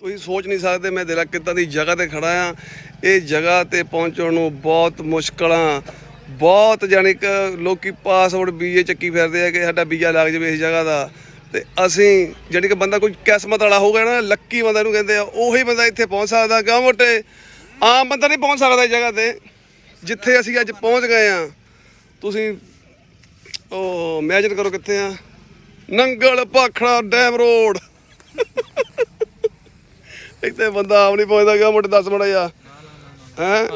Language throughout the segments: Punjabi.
ਤੁਸੀਂ ਸੋਚ ਨਹੀਂ ਸਕਦੇ ਮੈਂ ਦਿਲਾ ਕਿੱਦਾਂ ਦੀ ਜਗ੍ਹਾ ਤੇ ਖੜਾ ਆ ਇਹ ਜਗ੍ਹਾ ਤੇ ਪਹੁੰਚਣ ਨੂੰ ਬਹੁਤ ਮੁਸ਼ਕਲਾਂ ਬਹੁਤ ਜਾਣੀ ਕਿ ਲੋਕੀ ਪਾਸਵਰਡ ਬੀਜੇ ਚੱਕੀ ਫਿਰਦੇ ਆ ਕਿ ਸਾਡਾ ਵੀਜ਼ਾ ਲੱਗ ਜਾਵੇ ਇਸ ਜਗ੍ਹਾ ਦਾ। ਤੇ ਅਸੀਂ ਜਾਣੀ ਕਿ ਬੰਦਾ ਕੋਈ ਕਿਸਮਤ ਵਾਲਾ ਹੋਊਗਾ ਨਾ, ਲੱਕੀ ਬੰਦਾ ਨੂੰ ਕਹਿੰਦੇ ਆ, ਉਹੀ ਬੰਦਾ ਇੱਥੇ ਪਹੁੰਚ ਸਕਦਾ ਗਾ ਮੋਟੇ। ਆਮ ਬੰਦਾ ਨਹੀਂ ਪਹੁੰਚ ਸਕਦਾ ਇਸ ਜਗ੍ਹਾ ਤੇ, ਜਿੱਥੇ ਅਸੀਂ ਅੱਜ ਪਹੁੰਚ ਗਏ ਆ। ਤੁਸੀਂ, ਉਹ ਇਮੇਜਿਨ ਕਰੋ ਕਿੱਥੇ ਆ। Nangal Bhakra dam road. ਇੱਥੇ ਬੰਦਾ ਆਪ ਨਹੀਂ ਪਹੁੰਚਦਾ ਗਾ ਮੋਟੇ ਦੱਸ ਮੜਾ ਜਾ ਹੈ?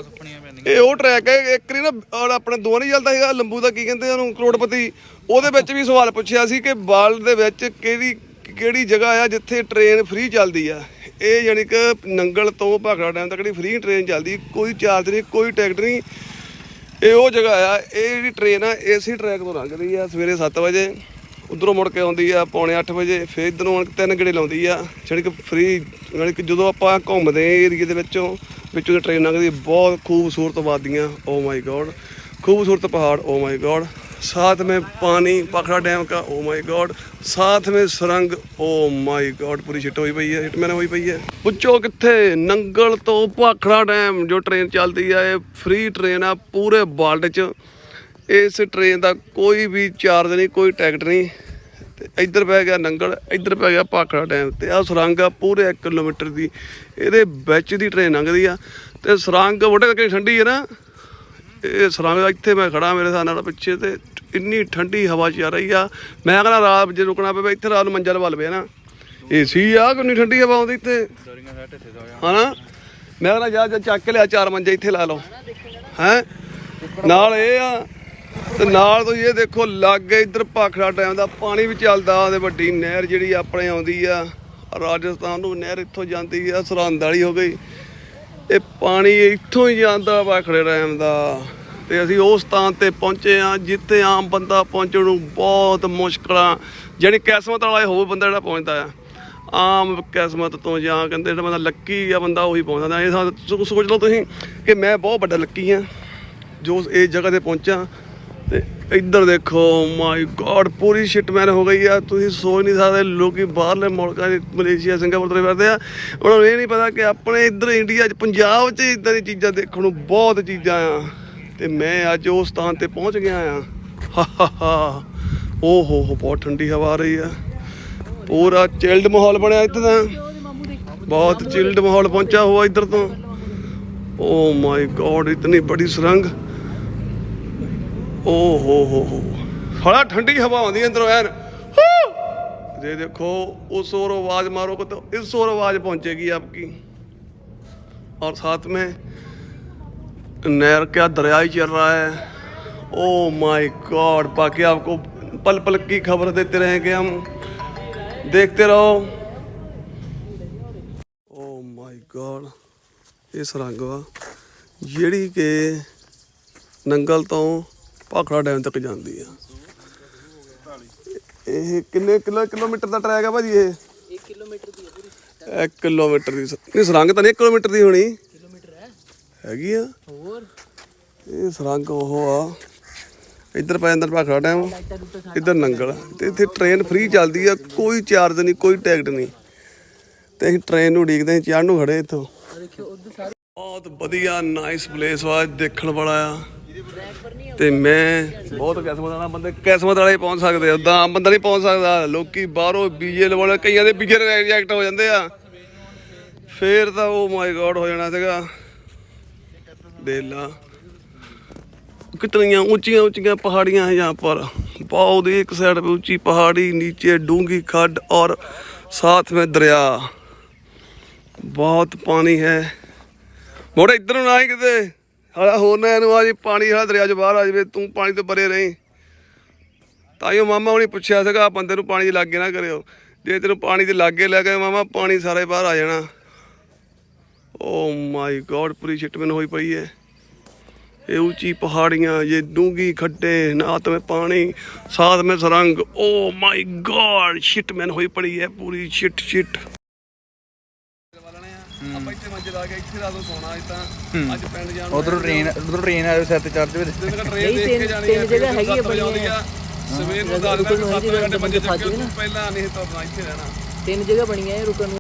ਇਹ ਉਹ ਟਰੈਕ ਹੈ ਇੱਕ ਰੀ ਨਾ ਔਰ ਆਪਣੇ ਦੋ ਨਹੀਂ ਚੱਲਦਾ ਹੈਗਾ ਲੰਬੂ ਦਾ ਕੀ ਕਹਿੰਦੇ ਆ ਉਹਨੂੰ ਕਰੋੜਪਤੀ। ਉਹਦੇ ਵਿੱਚ ਵੀ ਸਵਾਲ ਪੁੱਛਿਆ ਸੀ ਕਿ ਵਰਲਡ ਦੇ ਵਿੱਚ ਕਿਹੜੀ ਕਿਹੜੀ ਜਗ੍ਹਾ ਆ ਜਿੱਥੇ ਟ੍ਰੇਨ ਫ੍ਰੀ ਚੱਲਦੀ ਆ। ਇਹ ਯਾਨੀ ਕਿ ਨੰਗਲ ਤੋਂ ਭਾਖੜਾ ਡੈਮ ਤੱਕ ਜਿਹੜੀ ਫ੍ਰੀ ਟ੍ਰੇਨ ਚੱਲਦੀ। ਕੋਈ ਚਾਰਜ ਨਹੀਂ ਕੋਈ ਟਿਕਟ ਨਹੀਂ। ਇਹ ਉਹ ਜਗ੍ਹਾ ਆ ਇਹ ਜਿਹੜੀ ਟ੍ਰੇਨ ਆ ਏਸੀ ਟਰੈਕ ਤੋਂ ਲੰਘਦੀ ਆ ਸਵੇਰੇ 7 ਵਜੇ। ਉਧਰੋਂ ਮੁੜ ਕੇ ਆਉਂਦੀ ਆ ਪੌਣੇ 8 ਵਜੇ, ਫਿਰ ਇਧਰੋਂ ਆਣ ਕੇ ਤਿੰਨ ਗੇੜੇ ਲਾਉਂਦੀ ਆ ਜਾਨੀ ਕਿ ਫ੍ਰੀ ਜਾਨੀ ਕਿ ਜਦੋਂ ਆਪਾਂ ਘੁੰਮਦੇ ਏਰੀਏ ਦੇ ਵਿੱਚੋਂ ਵਿੱਚੋਂ ਟ੍ਰੇਨ ਲੰਘਦੀ ਬਹੁਤ ਖੂਬਸੂਰਤ ਵਾਦੀਆਂ ਓ ਮਾਈ ਗੋਡ ਖੂਬਸੂਰਤ ਪਹਾੜ ਓ ਮਾਈ ਗੋਡ ਸਾਥ में ਪਾਣੀ पखड़ा ਡੈਮ ਕਾ ਓ ਮਾਈ ਗੋਡ ਸਾਥ में सुरंग ਓ ਮਾਈ ਗੋਡ ਪੂਰੀ ਛਿੱਟ ਹੋਈ ਪਈ ਹੈ हिट मैंने ਹੋਈ ਪਈ ਹੈ। ਪੁੱਛੋ ਕਿੱਥੇ, ਨੰਗਲ ਤੋਂ ਪਖੜਾ ਡੈਮ, ਜੋ ਟ੍ਰੇਨ ਚੱਲਦੀ ਆ, ਇਹ ਫ੍ਰੀ ਟ੍ਰੇਨ ਆ ਪੂਰੇ ਵਰਲਡ 'ਚ। ਇਸ ਟ੍ਰੇਨ ਦਾ ਕੋਈ ਵੀ ਚਾਰਜ ਨਹੀਂ, ਕੋਈ ਟਿਕਟ ਨਹੀਂ। ਇੱਧਰ ਪੈ ਗਿਆ ਨੰਗਲ, ਇੱਧਰ ਪੈ ਗਿਆ ਪਾਖੜਾ ਡੈਮ ਤੇ ਆ ਸੁਰੰਗ ਆ ਪੂਰੇ 1 ਕਿਲੋਮੀਟਰ ਦੀ। ਇਹਦੇ ਵਿੱਚ ਦੀ ਟ੍ਰੇਨ ਲੰਘਦੀ ਆ ਤੇ ਸੁਰੰਗ ਵੋਟੇ ਕਰਕੇ ਠੰਡੀ ਹੈ ਨਾ। ਇਹ ਸੁਰੰਗ ਇੱਥੇ ਮੈਂ ਖੜਾ ਮੇਰੇ ਸਾਹ ਨਾਲ ਪਿੱਛੇ ਤੇ ਇੰਨੀ ਠੰਡੀ ਹਵਾ 'ਚ ਆ ਰਹੀ ਆ। ਮੈਂ ਕਹਿੰਦਾ ਰਾਤ ਜੇ ਰੁਕਣਾ ਪਵੇ ਇੱਥੇ ਰਾਤ ਨੂੰ ਮੰਜਲ ਵੱਲ ਪਏ ਨਾ। ਏਸੀ ਆ ਕਿੰਨੀ ਠੰਡੀ ਹਵਾ ਆਉਂਦੀ ਇੱਥੇ? ਹਨਾ? ਮੈਂ ਕਹਿੰਦਾ ਜਾ ਜਾ ਚੱਕ ਲਿਆ ਚਾਰ ਮੰਜੇ ਇੱਥੇ ਲਾ ਲਓ। ਹੈ? ਨਾਲ ਇਹ ਆ ਤੇ ਨਾਲ ਤੁਸੀਂ ਇਹ ਦੇਖੋ, ਲਾਗੇ ਇੱਧਰ ਭਾਖੜਾ ਡੈਮ ਦਾ ਪਾਣੀ ਵੀ ਚੱਲਦਾ ਉਹਦੇ ਵੱਡੀ ਨਹਿਰ ਜਿਹੜੀ ਆਪਣੇ ਆਉਂਦੀ ਆ, ਰਾਜਸਥਾਨ ਨੂੰ ਨਹਿਰ ਇੱਥੋਂ ਜਾਂਦੀ ਆ, ਸਰਹੰਦ ਵਾਲੀ ਹੋ ਗਈ। ਇਹ ਪਾਣੀ ਇੱਥੋਂ ਹੀ ਜਾਂਦਾ ਭਾਖੜੇ ਡੈਮ ਦਾ। ਤੇ ਅਸੀਂ ਉਸ ਸਥਾਨ ਤੇ ਪਹੁੰਚੇ ਆ ਜਿੱਥੇ ਆਮ ਬੰਦਾ ਪਹੁੰਚਣ ਨੂੰ ਬਹੁਤ ਮੁਸ਼ਕਲਾਂ ਜਿਹੜੀ ਕਿਸਮਤ ਵਾਲਾ ਹੋਵੇ ਬੰਦਾ ਜਿਹੜਾ ਪਹੁੰਚਦਾ ਆ। ਆਮ ਕਿਸਮਤ ਤੋਂ ਜਾਂ ਕਹਿੰਦੇ ਜਿਹੜਾ ਬੰਦਾ ਲੱਕੀ ਆ, ਬੰਦਾ ਉਹੀ ਪਹੁੰਚਦਾ। ਇਹ ਸੋ- ਸੋਚ ਲਓ ਤੁਸੀਂ ਕਿ ਮੈਂ ਬਹੁਤ ਵੱਡਾ ਲੱਕੀ ਆ, ਜੋ ਇਸ ਜਗ੍ਹਾ ਤੇ ਪਹੁੰਚਾ। ਤੇ ਇੱਧਰ ਦੇਖੋ ਮਾਈ ਗॉड ਪੂਰੀ ਸ਼ਿਟਮੈਨ ਹੋ ਗਈ ਆ। ਤੁਸੀਂ ਸੋਚ ਨਹੀਂ ਸਕਦੇ ਲੋਕੀ ਬਾਹਰਲੇ ਮੁਲਕਾਂ ਦੇ, ਮਲੇਸ਼ੀਆ, ਸਿੰਗਾਪੁਰ ਤੋਂ ਫਿਰਦੇ ਆ। ਉਹਨਾਂ ਨੂੰ ਇਹ ਨਹੀਂ ਪਤਾ ਕਿ ਆਪਣੇ ਇੱਧਰ ਇੰਡੀਆ 'ਚ, ਪੰਜਾਬ 'ਚ ਇਦਾਂ ਦੀ ਚੀਜ਼ਾਂ ਦੇਖਣ ਨੂੰ ਬਹੁਤ ਚੀਜ਼ਾਂ ਆ। ਤੇ ਮੈਂ ਅੱਜ ਉਸ ਸਥਾਨ ਤੇ ਪਹੁੰਚ ਗਿਆ ਆ। ਹਾ ਹਾ ਹਾ। ਓ ਹੋ ਹੋ, ਬਹੁਤ ਠੰਡੀ ਹਵਾ ਆ ਰਹੀ ਆ। ਪੂਰਾ ਚਿਲਡ ਮਾਹੌਲ ਬਣਿਆ ਇੱਥੇ ਤਾਂ। ਬਹੁਤ ਚਿਲਡ ਮਾਹੌਲ ਪਹੁੰਚਾ ਹੋਇਆ ਇੱਧਰ ਤੋਂ। ਓ ਮਾਈ ਗॉड ਇਤਨੀ ਬੜੀ ਸੁਰੰਗ। ਓ ਹੋ ਹੋ ਹੋ ਬੜਾ ਠੰਡੀ ਹਵਾ ਆਉਂਦੀ ਹੈ ਅੰਦਰੋਂ ਐਨ ये देखो उस ओर आवाज मारोगे तो इस ओर आवाज पहुंचेगी आपकी और साथ में नहर क्या दरिया ही चल रहा है ओ माय गॉड बाकी आपको पल पल की खबर देते रहेंगे हम देखते रहो ओ माय गॉड ਇਹ ਸੁਰੰਗ ਵਾ ਜਿਹੜੀ ਕਿ ਨੰਗਲ ਤੋਂ ਭਾਖੜਾ ਡੈਮ ਤੱਕ ਜਾਂਦੀ ਆ। ਇਹ ਕਿੰਨੇ ਕਿਲੋ ਕਿਲੋਮੀਟਰ ਦਾ ਟਰੈਕ ਆ ਭਾਜੀ ਇਹ? 1 ਕਿਲੋਮੀਟਰ ਦੀ ਹੈ 1 ਕਿਲੋਮੀਟਰ ਦੀ ਨਹੀਂ, ਸੁਰੰਗ ਤਾਂ ਨਹੀਂ 1 ਕਿਲੋਮੀਟਰ ਦੀ ਹੋਣੀ। ਕਿਲੋਮੀਟਰ ਹੈ। ਹੈਗੀ ਆ। ਹੋਰ? ਇਹ ਸੁਰੰਗ ਉਹ ਆ। ਇੱਧਰ ਪੈ ਜਾਂਦਾ ਭਾਖੜਾ ਡੈਮ। ਇੱਧਰ ਨੰਗਲ। ਤੇ ਇੱਥੇ ਟ੍ਰੇਨ ਫ੍ਰੀ ਚੱਲਦੀ ਆ। ਕੋਈ ਚਾਰਜ ਨਹੀਂ, ਕੋਈ ਟਿਕਟ ਨਹੀਂ। ਤੇ ਅਸੀਂ ਟ੍ਰੇਨ ਨੂੰ ਉਡੀਕਦੇ ਹਾਂ, ਚੜ੍ਹਨ ਨੂੰ ਖੜੇ ਇੱਥੋਂ। ਬਹੁਤ ਵਧੀਆ ਨਾਈਸ ਪਲੇਸ ਵਾ ਦੇਖਣ ਵਾਲਾ ਆ। ਤੇ ਮੈਂ ਬਹੁਤ ਕਿਸਮਤ ਵਾਲਾ ਬੰਦੇ, ਕਿਸਮਤ ਵਾਲੇ ਪਹੁੰਚ ਸਕਦੇ ਆ ਉਦਾਂ ਆਮ ਬੰਦਾ ਨਹੀਂ ਪਹੁੰਚ ਸਕਦਾ। ਲੋਕੀ ਬਾਹਰੋਂ ਬੀਜੇ ਲਵਾਉਣੇ, ਕਈਆਂ ਦੇ ਬੀਜੇ ਰਿਜੈਕਟ ਹੋ ਜਾਂਦੇ ਆ। ਫੇਰ ਤਾਂ ਉਹ ਮਾਈ ਗੋਡ ਹੋ ਜਾਣਾ ਸੀਗਾ। ਦੇਲਾ ਕਿਤਨੀਆਂ ਉੱਚੀਆਂ ਉੱਚੀਆਂ ਪਹਾੜੀਆਂ ਹੈ ਜਾਂ ਪਰ। ਬਹੁਤ ਇੱਕ ਸਾਈਡ ਪੇ ਉੱਚੀ ਪਹਾੜੀ, ਨੀਚੇ ਡੂੰਗੀ ਖੱਡ ਔਰ ਸਾਥ में ਦਰਿਆ। ਬਹੁਤ ਪਾਣੀ ਹੈ। मोड़े इधर ਨਾ ਹੀ ਕਿਤੇ। ਹਾਲਾ ਹੋਰ ਨਾ ਇਹਨੂੰ ਆ ਜੀ, ਪਾਣੀ ਹਾਲਾ ਦਰਿਆ 'ਚ ਬਾਹਰ ਆ ਜਵੇ, ਤੂੰ ਪਾਣੀ ਤੋਂ ਪਰੇ ਰਹੀਂ। ਤਾਂ ਹੀ ਮਾਮਾ ਹੁਣੀ ਪੁੱਛਿਆ ਸੀਗਾ ਬੰਦੇ ਨੂੰ ਪਾਣੀ ਲੱਗੇ ਨਾ ਕਰਿਓ। ਜੇ ਤੈਨੂੰ ਪਾਣੀ ਦੇ ਲਾਗੇ ਲੈ ਕੇ ਮਾਮਾ, ਪਾਣੀ ਸਾਰੇ ਬਾਹਰ ਆ ਜਾਣਾ। ਓ ਮਾਈ ਗੋਡ, ਪੂਰੀ ਸ਼ਿਟਮਨ ਹੋਈ ਪਈ ਹੈ ਇਹ ਉੱਚੀ ਪਹਾੜੀਆਂ, ਇਹ ਡੂੰਗੀ ਖੱਡੇ ਨਾਤ ਮੇ ਪਾਣੀ ਸਾਥ ਮੇ ਸਰੰਗ। ਓ ਮਾਈ ਗੋਡ ਸ਼ਿਟਮਨ ਹੋਈ ਪਈ ਹੈ ਪੂਰੀ ਸ਼ਿਟ ਸ਼ਿਟ ਇੱਥੇ ਮੰਜੇ ਲਾ ਕੇ ਇੱਥੇ ਰਾਤ ਨੂੰ ਸੌਣਾ ਅੱਜ ਤਾਂ ਅੱਜ ਪਿੰਡ ਜਾਣਾ ਉਧਰੋਂ ਟ੍ਰੇਨ ਉਧਰੋਂ ਟ੍ਰੇਨ ਆਇਓ ਸਿਰ ਤੇ ਚੜ ਜਾਵੇ ਦਿਨ ਦਾ ਟ੍ਰੇਨ ਦੇਖ ਕੇ ਜਾਣੀ ਹੈ ਜਗ੍ਹਾ ਹੈਗੀ ਆ ਸੱਤ ਵਜੇ ਆਉਂਦੀ ਆ ਸਵੇਰ ਨੂੰ ਦੱਸ ਦਿਨ 7 ਘੰਟੇ ਮੰਜੇ ਚੱਕੇ ਪਹਿਲਾਂ ਨਹੀਂ ਤਾਂ ਆਪਣਾ ਇੱਥੇ ਰਹਿਣਾ। ਤਿੰਨ ਜਗ੍ਹਾ ਬਣੀਆਂ ਇਹ ਰੁਕਣ ਨੂੰ।